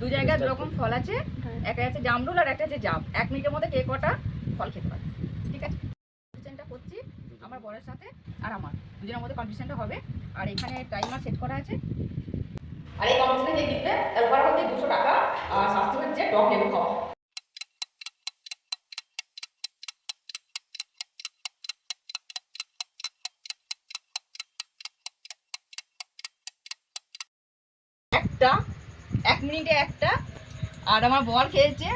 দু জায়গায় দু রকম ফল আছে একটা আছে জামরুল আর একটা আছে জাম। এক মিনিটের মধ্যে কে কটা ফল খেতে পারে। ঠিক আছে? কম্পিটিশনটা করছি আমার বরের সাথে আর আমার। দুজনের মধ্যে কম্পিটিশনটা হবে। আর এখানে টাইমার সেট করা আছে। আর এই কম্পিটিশনে যে জিতবে তার উপর হচ্ছে দুশো টাকা আর শাস্তি হচ্ছে টক লেবু খাওয়া একটা এক মিনিটে একটা আর আমার বর খেয়েছে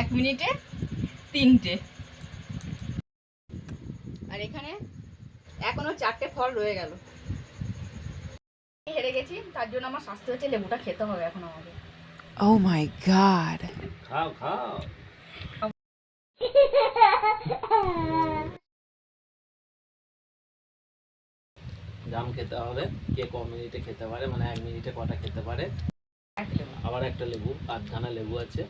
এক মিনিটে তিনটে। আর এখানে এখনও চারটে ফল রয়ে গেল। হেরে গেছি তার জন্য আমার স্বাস্থ্য হচ্ছে লেবুটা খেতে হবে এখন আমাকে। ও মাই god. খাও খাও। জাম খেতে হবে কে ক মিনিটে খেতে পারে মানে এক মিনিটে কটা খেতে পারে? এক লেবু আবার একটা লেবু আধখানা লেবু আছে।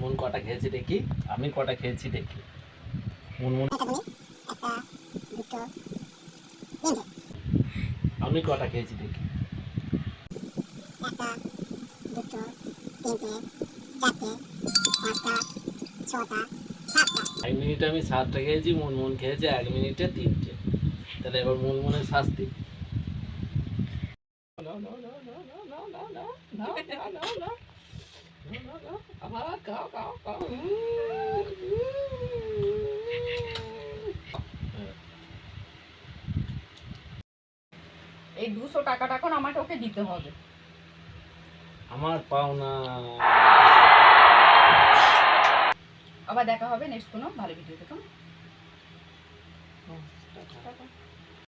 মুন কটা খেয়েছি দেখি আমি কটা খেয়েছি দেখি। মুনমুন আমি কটা খেয়েছি দেখি। এক মিনিটে আমি সাতটা খেয়েছি মুনমুন খেয়েছে এক মিনিটে তিনটে তাহলে এবার মুনমুনের শাস্তি আবার খাও খাও খাও এই দুশো টাকাটা এখন আমাকে ওকে দিতে হবে আমার পাওনা আবার দেখা হবে নেক্সট কোনো ভালো ভিডিও দেখুন।